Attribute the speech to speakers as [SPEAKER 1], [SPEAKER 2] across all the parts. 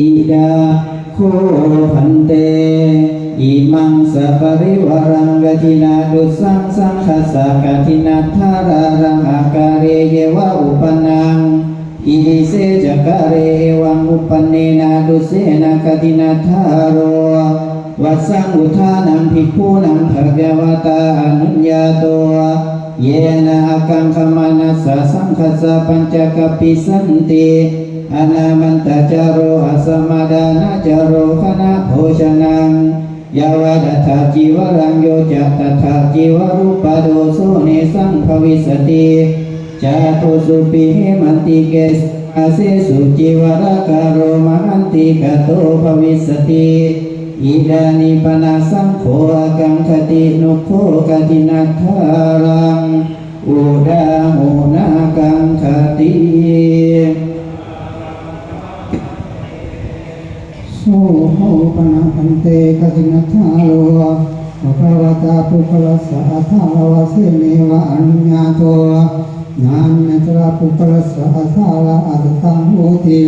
[SPEAKER 1] อิดาโคพันเตอิมังสปริวารังกตินาดุสังสังคสะกตินาทารารังอาการเรเยวะอุปนังอิเสจักะเรวังอุปนเนนาดุเสนกตินาทาโรวัสสังอุทานังภิกขุนังภะคะวตาอนุญญาโตเยนะอากังขมานัสสะสังคสะปัญจกัปปิสันติ อนามันตจาโรอสมาดานาจาโรคณะโภชนังยาวดัฏฐาจีวรังโยจัตถาจีวรุปโดโสเนสังภวิสติจาตุสุปิเหมันติเกสอาเสสุจีวรกาโรมหันติกโตภวิสติอิดานิปนาสังโฆกังคตินุโคกตินัทธารัง ต
[SPEAKER 2] กสินัทธาโลภะคะวตาปุคละสะอัทาวะเสเมวะอนุญาโตนามเนตระปุคละสะอัทาละอัตตังโหติ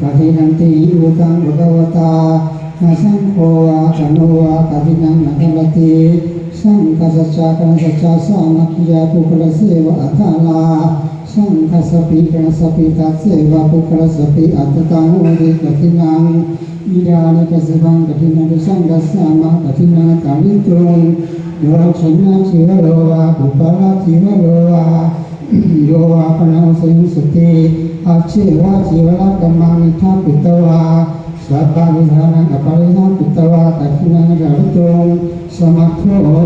[SPEAKER 2] กสินันติอุตังภะคะวตานาสังโฆวะกโนวะกสินังนักลติสังกัสสะกัสสะจาสานักยาปุคละเสวะอัทาลา สังฆสปิกสปิตัสเสวะปุคละสปิอัตตังโหติกสินังอิดานิกสบังกตินาดุสังกัสสามะกตินากาลิตรงโยชนะชิวโลวาปุปะระชิวโลวาโยวาปนาสิงสติอาชิวาชิวะกัมมานิทาปิตวาสัพพะวิหานังอปรินาปิตวากตินากาลิตรงสมัคโท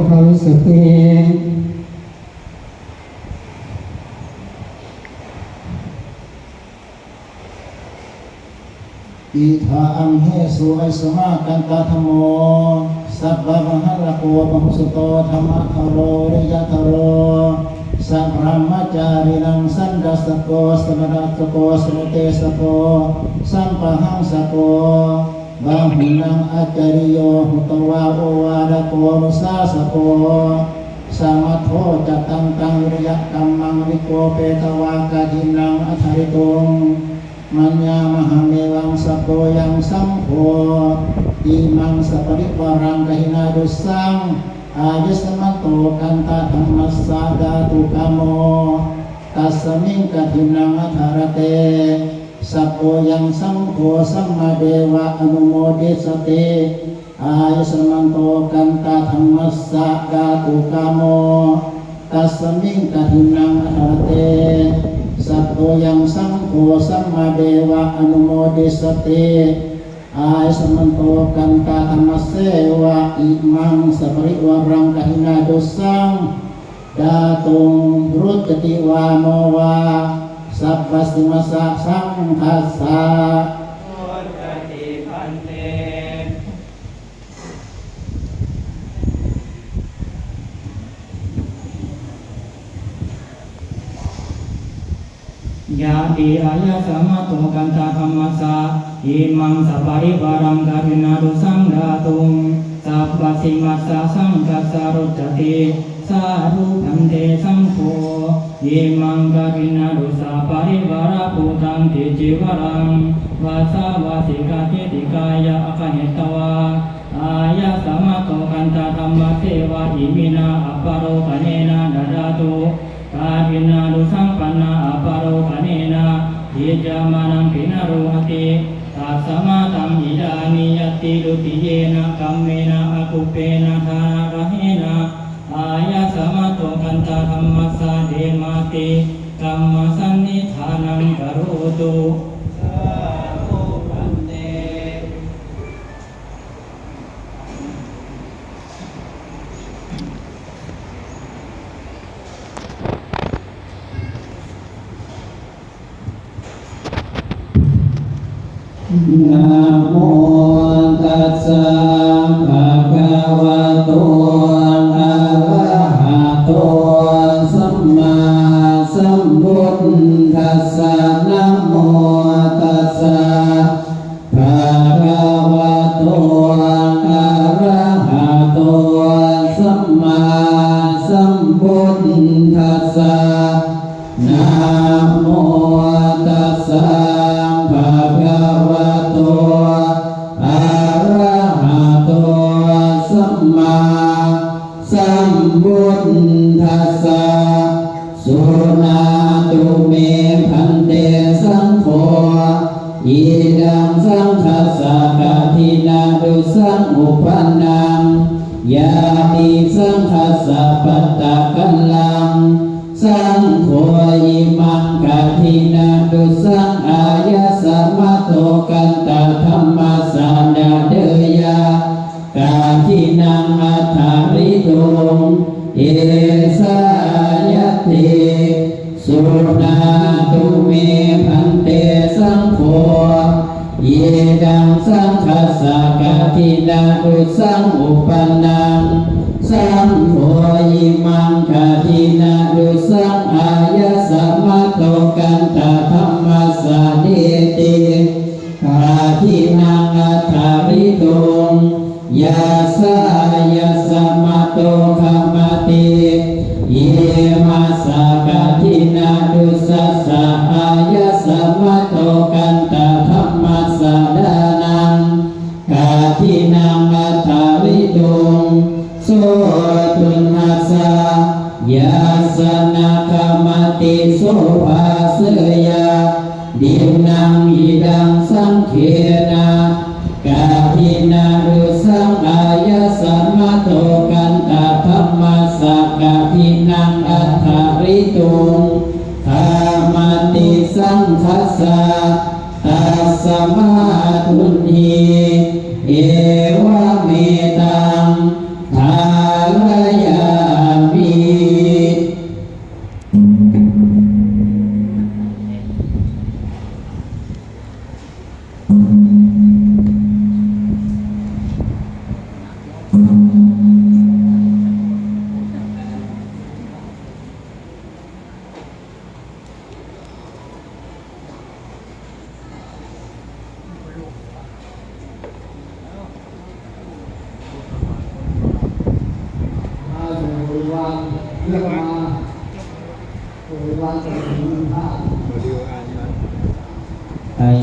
[SPEAKER 2] ภาวิสติ
[SPEAKER 3] อิทาอังเฮสุไอสมากันตาธรรมโมสัพพะมหาลโกปะหุสุโตธรรมะคโรริยะทโรสัพพะมจารินังสันดัสโกสมนัตโกสมุเตสโกสัมปะหังสโกบาหุนังอาจาริโยหุตวาโอวาดโกนุสาสโกสามัทโทจัตตังตังวิริยะกัมมังวิโกเปตวากาจินังอัทริตุง มัญญามหังเมวังสัพโพยังสัมโพอิมังสัพริวารังกหินาดุสังอายุสมัตโตกันตาธรรมัสสาดาตุกามโมตัสสมิงกถินังอัทารเตสัพโพยังสัมโพสัมมาเดวะอนุโมดิสติอายุสมันโตกันตาธรรมัสสาดาตุกามโมตัสสมิงกถินังอัทารเต สัพโพยังสังโฆสัมมาเดวะอนุโมดิสติอาสมันโตกันตาธรรมเสวะอิมังสปริวารังกหินาดุสังดาตุงรุจติวาโมวาสัพพสิมาสะสังคัสสะ
[SPEAKER 4] ยาติอายะสมะโตกันตาธรรมสะอิมังสัพริวารังกาทินารุสังดาตุงสัพพสิมัสสะสังกัสสรุจติสาธุพันเตสังโฆอิมังกาทินารุสัพริวาราภูตังติจิวรังวาสาวาสิกาติติกายะอคเหตวาอายะสมะโตกันตาธรรมเสวะอิมินาอัปปโรปเน ติลุติเยนะกัมเมนะอกุเปนะทานะระเหนะอายะสมะโตกันตาธรรมัสสะเดมาติกัมมสันนิธานังกโรตุสา นะ
[SPEAKER 1] โมตัสสะภะคะวะโตอะระหะโตสัมมาสัมพุทธัสสะสุนาตุเมพันเตสังโฆอิดังสังทัสสะกะทินาดุสังอุปันนังยาติสังทัสสะปัตตะกัลลา สายะสัมมะโตคัมมติเยมัสกะทินาดุสสะอายะสัมมะโตกันตะธรรมสาดานังกาทินังอัฏฐาริโตโสตุนัสสะยาสนาคามติโสภาเสยาดินังอิดังสังเข อัฏฐาริตุงธามติสังคัสสะตัสสมาทุนหีเอวะเมตั
[SPEAKER 5] งธา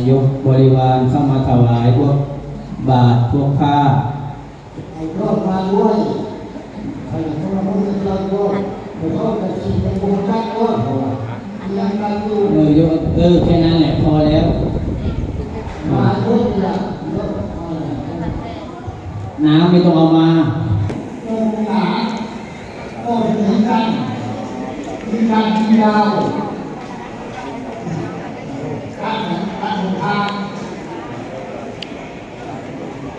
[SPEAKER 1] ยกบริวารเข้ามาถวายพวกบาทพวกผ้า
[SPEAKER 5] ไอ้รอดมาด้วยใครจะมาพูดกันเราด้วยไอ้รอดจะชิงไอ้บุญได้ด้วยยังกันอยู่
[SPEAKER 1] เออยกเออแค่นั้นแหละพอแล้ว
[SPEAKER 5] มาด้วยเนี่ยรถมา
[SPEAKER 1] น้ำไม่ต้องเอามา
[SPEAKER 5] โอ้หนาโอ้มีกันมีกันมีดาวกันกันทาง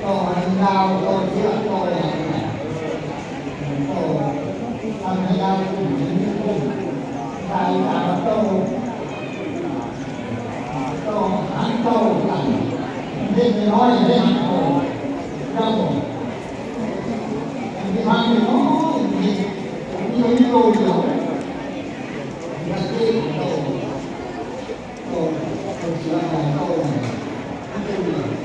[SPEAKER 5] ต่อ ดาวต่อเชือกต่ออะไรเนี่ยโอ้ทำให้ดาวขึ้นถึงขึ้นใครตามโตโตหันโตกันเด็กน้อยเด็กโตเจ้ามีทางหนึ่งโอ้ยมีมีมีโลเดียวมันเองโตโตโตเสียใจโตมันเป็นอย่าง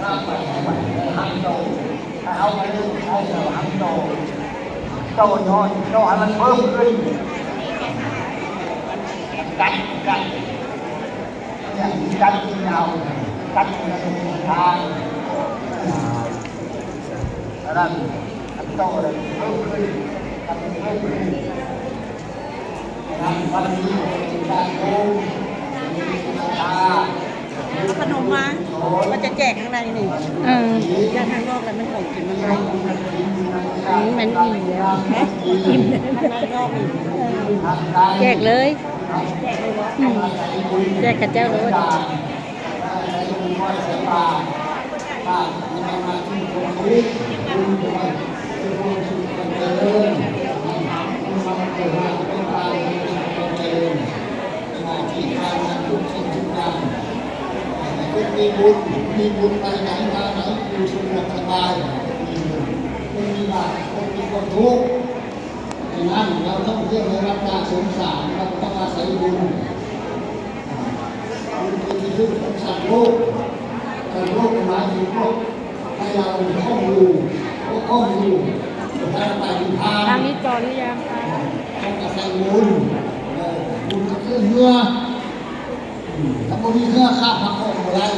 [SPEAKER 5] ถ้าไปไปหันโตถ้าเอาไปเรื่องเอาเราหันโต โตย้อนโตให้มันเพิ่มขึ้นกันกันเนี่ยกันกินยาวกันมันเป็นทางนั่นอันโตเลยเพิ่มขึ้นอันเพิ่มขึ้นนั่นวันนี้เป็นการโกงมีตา
[SPEAKER 6] เอาขนมมามัน จะแจกข้างในนี่เออย่างข้างนอกแล้วมันของกินมันไม่อันนี้มันอิ่มแล้วฮะอิ่มข้างในนอกอีกแจกเลยอืมแจกกับเจ้าเลย
[SPEAKER 5] มีบุญมีบุญไปไหนมาไหนอยู่สะดวกสบายไม่มีบาปไม่มีคนทุกข์ดังนั้นเราต้องเที่ยวในรับการสงสารเราต้องอาศัยบุญบุญเป็นที่พึ่งของสัตว์โลกสัตว์โลกหมายถึงพวกให้เราข้องอยู่พวกข้องอยู่ถ้าไปทาง
[SPEAKER 6] ทางนี้จอหรือยังคะ
[SPEAKER 5] ต้องอาศัยบุญบุญก็คือเนื้ออืมถ้าบ่มีเนื้อข้าพัก ของบ่ได้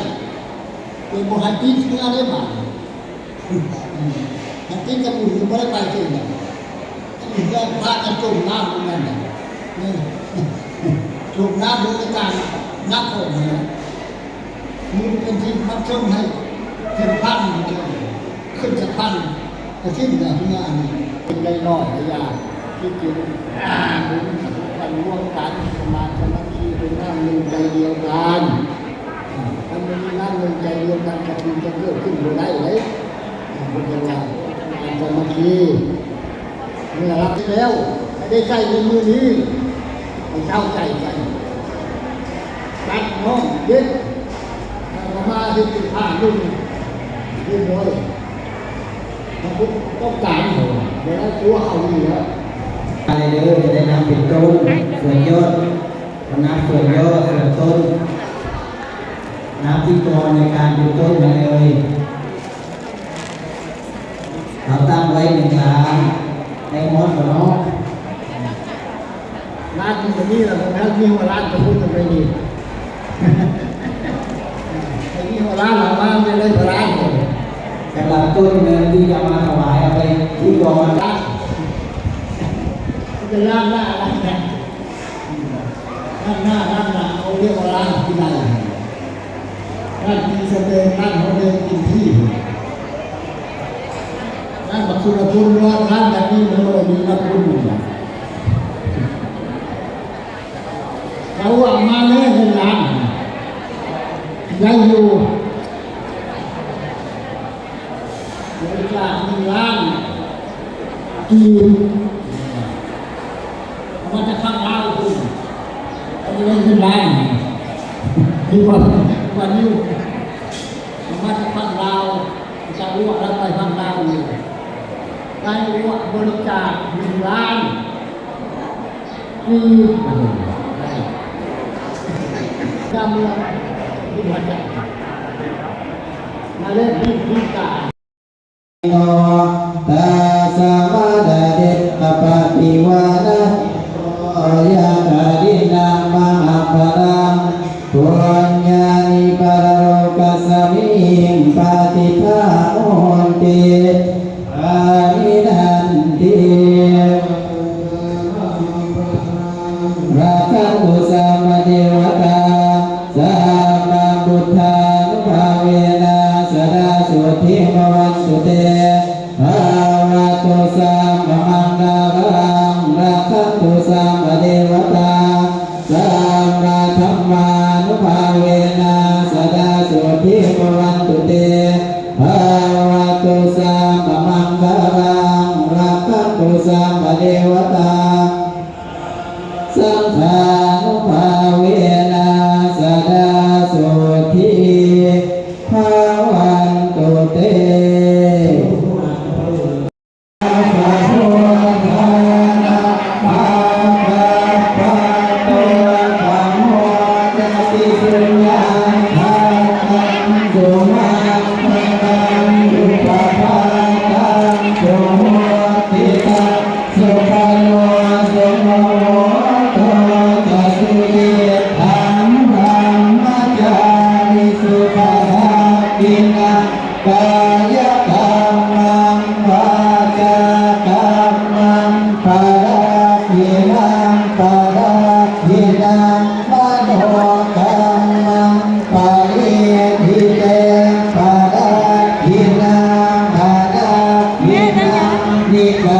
[SPEAKER 5] เป็นบ่ให้ติดเนื้อได้มาอืมถ้าติดกับบุญบ่ได้ไปถึงน่ะอีกแล้วพากันจมน้ำเหมือนกันน่ะนี่จถูกน้ำดูการนักผมเนี่ยมีเป็นที่พักชมให้ถึงพันเดียวขึ้นจากพันกระทิ้งแบบนี้อันนี้เป็นได้น้อยระยะที่กินอ่ามันร่วมกันสมาธิสมาธิเป็นน้ำหนึ่งใจเดียวกัน ถ้าไม่มีน้ำหนึ่งใจเดียวกันจะกินจะเกิดขึ้นไม่ได้เลยเป็นยังไงสมาธิเมื่อรับแล้วไม่ได้ใจในมือนี้ไปเช่าใจกันตัดน้องเด็กมามาที่สิบห้ารุ่นรุ่นน้อยมันต้องการหัวเดี๋ยวตัวเขาดีแล้ว
[SPEAKER 1] อะไรเด้อจะได้นำเป็นต้นส่วนยอดนับส่วนยอดส่วนต้น นับที่กรในการเป็นต้นมาเลยเราตั้งไว้หนึ่งล้านในมดของน้อง
[SPEAKER 5] ร้านที่นี่เราแล้วมีหัวร้านจะพูดกันไปดีไอ้นี่หัวร้านเรามาไม่ได้หัวร้านเลย
[SPEAKER 1] สำหรับต้นเงินที่จะมาถวายเอาไปที่กองมา
[SPEAKER 5] ร้านจะร้านหน้าร้านแหนร้านหน้าร้านหลังเอาเรียกว่าร้านที่ไหน ร้านที่แสดงร้านเขาเดินกินที่ร้านบักสุรคุณร้านร้านแบบนี้มันเลยมีรับคุณเราเอามาเลยในร้านยังอยู่บริจาคหนึ่งล้านกีบเอามาจะข้างล่างคุณเอาไปเล่นเป็นล้านดีกว่าดีกว่านิ้วเอามาจะข้างลาวจะรู้ว่าแล้วไปข้างลาวอยู่ได้รู้ว่า บริจาคหนึ่งล้านกีบได้จำเลยที่วัดจักมาเล่นที่ที่กา
[SPEAKER 1] โนตัสสะมา que